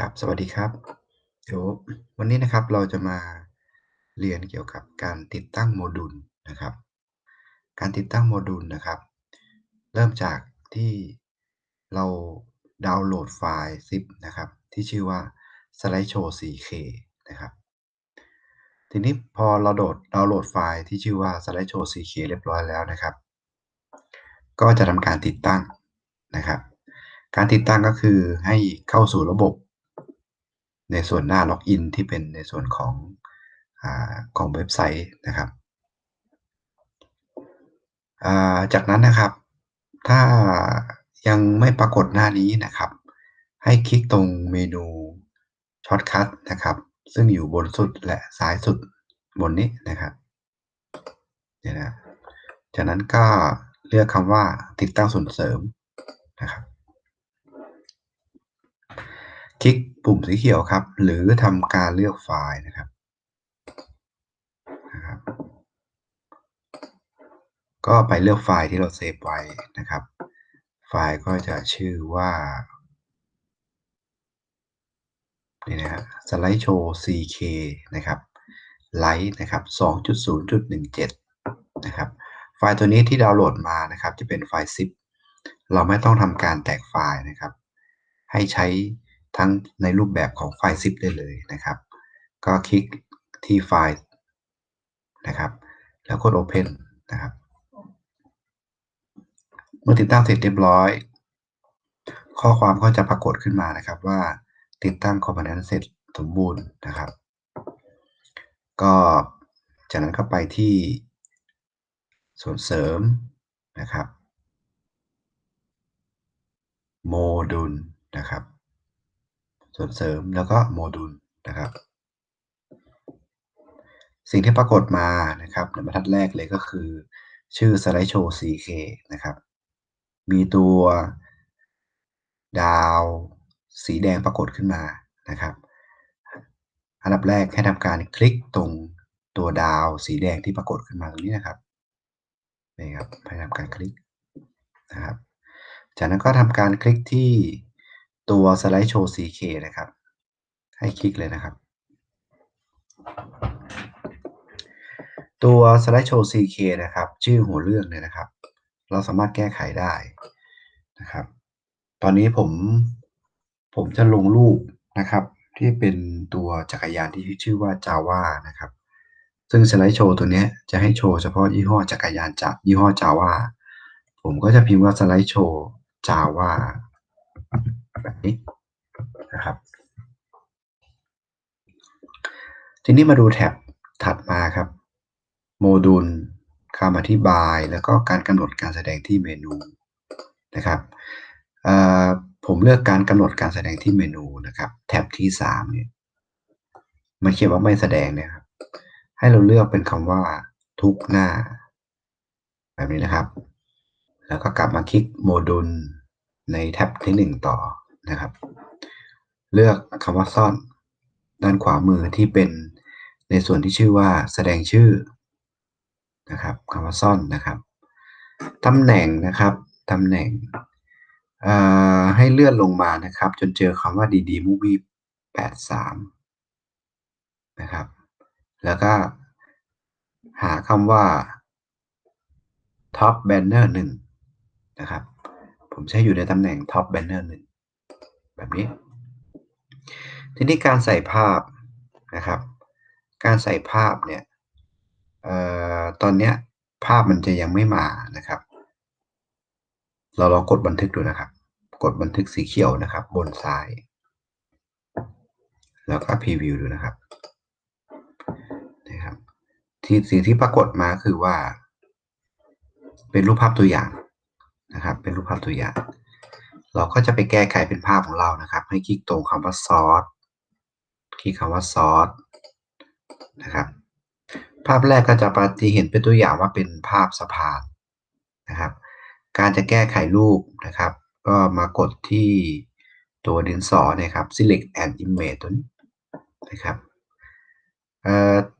ครับสวัสดีครับ เดี๋ยววันนี้นะครับเราจะมาเรียนเกี่ยวกับการติดตั้งโมดูลนะครับ การติดตั้งโมดูลนะครับ เริ่มจากที่เราดาวน์โหลดไฟล์ zip นะครับ ที่ชื่อว่า slideshow 4k นะครับ ทีนี้พอเราโดดดาวน์โหลดไฟล์ที่ชื่อว่า slideshow 4k เรียบร้อยแล้วนะครับ ก็จะทำการติดตั้งนะครับ การติดตั้งก็คือให้เข้าสู่ระบบ ในส่วนหน้าล็อกอินที่เป็นในส่วนของอของเว็บไซต์นะครับ จากนั้นนะครับ ถ้ายังไม่ปรากฏหน้านี้นะครับ ให้คลิกตรงเมนูช็อตคัทนะครับ ซึ่งอยู่บนสุดและซ้ายสุดบนนี้นะครับเนี่ยนะจากนั้นก็เลือกคำว่าติดตั้งส่วนเสริมนะครับ คลิกปุ่มสีเขียวครับ หรือทำการเลือกไฟล์นะครับนะครับ ก็ไปเลือกไฟล์ที่เราเซฟไว้นะครับ ไฟล์ก็จะชื่อว่านี่นะฮะสไลด์โชว์ CK นะครับไลท์นะครับ2.0.17 นะครับ ไฟล์ตัวนี้ที่ดาวน์โหลดมานะครับ จะเป็นไฟล์ zip เราไม่ต้องทำการแตกไฟล์นะครับ ให้ใช้ ทั้งในรูปแบบของไฟล์ zip ได้เลยนะครับ ก็คลิกที่ไฟล์นะครับ แล้วกด Open นะครับ เมื่อติดตั้งเสร็จเรียบร้อย ข้อความก็จะปรากฏขึ้นมานะครับว่าติดตั้งคอมโพเนนต์เสร็จสมบูรณ์นะครับ ก็จากนั้นก็ไปที่ส่วนเสริมนะครับ โมดูลนะครับ ส่วนเสริมแล้วก็โมดูลนะครับ สิ่งที่ปรากฏมานะครับในบรรทัดแรกเลยก็คือ ชื่อ slideshow ck นะครับ มีตัว ดาวสีแดงปรากฏขึ้นมานะครับ อันดับแรกให้ทำการคลิกตรงตัวดาวสีแดงที่ปรากฏขึ้นมาตรงนี้นะครับนี่ครับให้ทำการคลิกนะครับ จากนั้นก็ทำการคลิกที่ ตัวสไลด์โชว์ CK นะครับ ให้คลิกเลยนะครับ ตัวสไลด์โชว์ CK นะครับ ชื่อหัวเรื่องเนี่ยนะครับ เราสามารถแก้ไขได้นะครับ ตอนนี้ผมผมจะลงรูปนะครับ ที่เป็นตัวจักรยานที่ชื่อว่า Java นะครับ ซึ่งสไลด์โชว์ตัวนี้จะให้โชว์เฉพาะยี่ห้อจักรยานจากยี่ห้อ Java ผมก็จะพิมพ์ว่าสไลด์โชว์ Java แบบนี้นะครับ ทีนี้มาดูแท็บถัดมาครับ โมดูลคำอธิบายแล้วก็การกำหนดการแสดงที่เมนูนะครับผมเลือกการกำหนดการแสดงที่เมนูนะครับ แท็บที่3เนี่ยมันเขียนว่าไม่แสดงเนี่ยครับ ให้เราเลือกเป็นคำว่าทุกหน้า แบบนี้นะครับ แล้วก็กลับมาคลิกโมดูลในแท็บที่ 1 ต่อ นะครับ เลือกคำว่าซ่อน ด้านขวามือที่เป็นในส่วนที่ชื่อว่าแสดงชื่อนะครับคำว่าซ่อนนะครับตำแหน่งนะครับตำแหน่งให้เลื่อนลงมานะครับ จนเจอคำว่า DD Movie 83นะครับ แล้วก็หาคำว่า Top Banner 1นะครับ ผมใช้อยู่ในตำแหน่ง Top Banner 1 แบบนี้ ทีนี้การใส่ภาพนะครับ การใส่ภาพเนี่ยออตอนนี้ภาพมันจะยังไม่มานะครับ เราลองกดบันทึกดูนะครับ กดบันทึกสีเขียวนะครับ บนซ้าย แล้วก็พรีวิวดูนะครับนะครับ ที่สิ่งที่ปรากฏมาคือว่า เป็นรูปภาพตัวอย่างนะครับ เป็นรูปภาพตัวอย่าง เราก็จะไปแก้ไขเป็นภาพของเรานะครับ ให้คลิกตรงคำว่าซอสคลิกคำว่าซอสนะครับ ภาพแรกก็จะปฏิเห็นเป็นตัวอย่างว่าเป็นภาพสะพานนะครับ การจะแก้ไขรูปนะครับ ก็มากดที่ตัวดินสอนะครับ select and image ตัวนี้นะครับ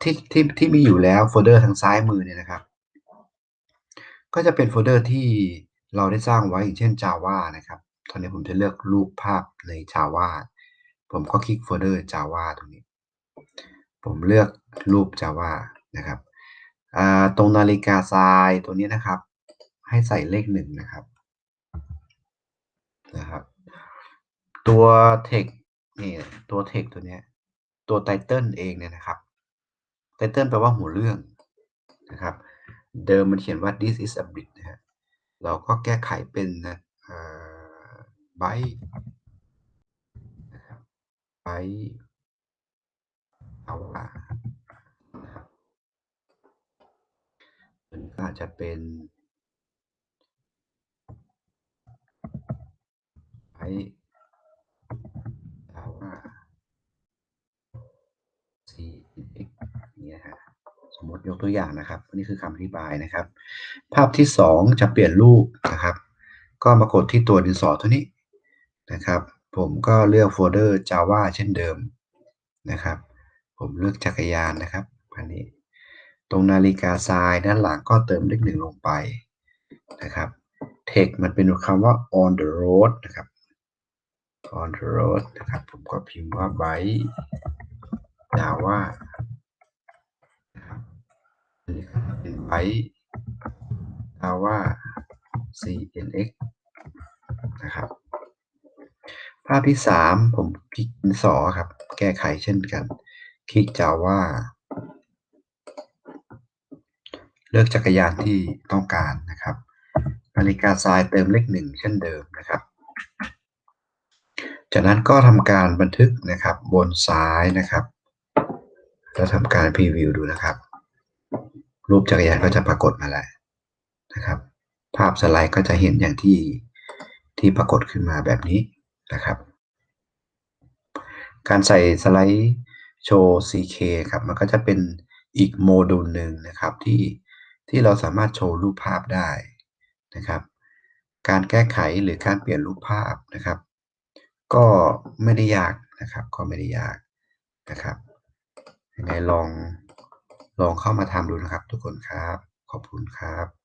ที่ที่ที่มีอยู่แล้วโฟลเดอร์ทางซ้ายมือเนี่ยนะครับ ก็จะเป็นโฟลเดอร์ที่เราได้สร้างไว้อย่างเช่น Java นะครับ ตอนนี้ผมจะเลือกรูปภาพใน Java ผมก็คลิกโฟลเดอร์ Java ตรงนี้ ผมเลือกรูป Java นะครับตรงนาฬิกาทรายตัวนี้นะครับ ให้ใส่เลขหนึ่งนะครับนะครับ ตัว text นี่ตัว text ตัวนี้ตัว title เองเนี่ยนะครับ title แปลว่าหัวเรื่องนะครับ เดิมมันเขียนว่า this is a bit นะฮะเราก็แก้ไขเป็นนะ เอ่อ byte นะครับ byte เอาวะมันก็อาจจะเป็น byte เอาว่า cx อย่างเงี้ยฮะสมมติยกตัวอย่างนะครับนี่คือคำอธิบายนะครับ ภาพที่ 2 จะเปลี่ยนรูปนะครับ ก็มากดที่ตัวดินสอตัวนี้ นะครับ ผมก็เลือกโฟลเดอร์ Java เช่นเดิมนะครับ ผมเลือกจักรยานนะครับอันนี้ ตรงนาฬิกาทรายด้านหลังก็เติมเลขหนึ่งลงไปนะครับ text มันเป็นคำว่า on the road นะครับ on the road นะครับ ผมก็พิมพ์ว่า byte Java นะครับอันนี้ก็เป็น by Java CNX นะครับ ภาพที่3ผมคลิกดินสอครับ แก้ไขเช่นกัน คลิก Java เลือกจักรยานที่ต้องการนะครับนาฬิกาทรายเติมเลขหนึ่งเช่นเดิมนะครับ จากนั้นก็ทำการบันทึกนะครับบนซ้ายนะครับ แล้วทำการพรีวิวดูนะครับ รูปจักรยานก็จะปรากฏมาแล้วนะครับ ภาพสไลด์ก็จะเห็นอย่างที่ที่ปรากฏขึ้นมาแบบนี้ นะครับ การใส่สไลด์โชว์ CK ครับมันก็จะเป็นอีกโมดูลหนึ่งนะครับที่ที่เราสามารถโชว์รูปภาพได้นะครับ การแก้ไขหรือการเปลี่ยนรูปภาพนะครับ ก็ไม่ได้ยากนะครับ ก็ไม่ได้ยากนะครับยังไงลองลองเข้ามาทำดูนะครับ ทุกคนครับ ขอบคุณครับ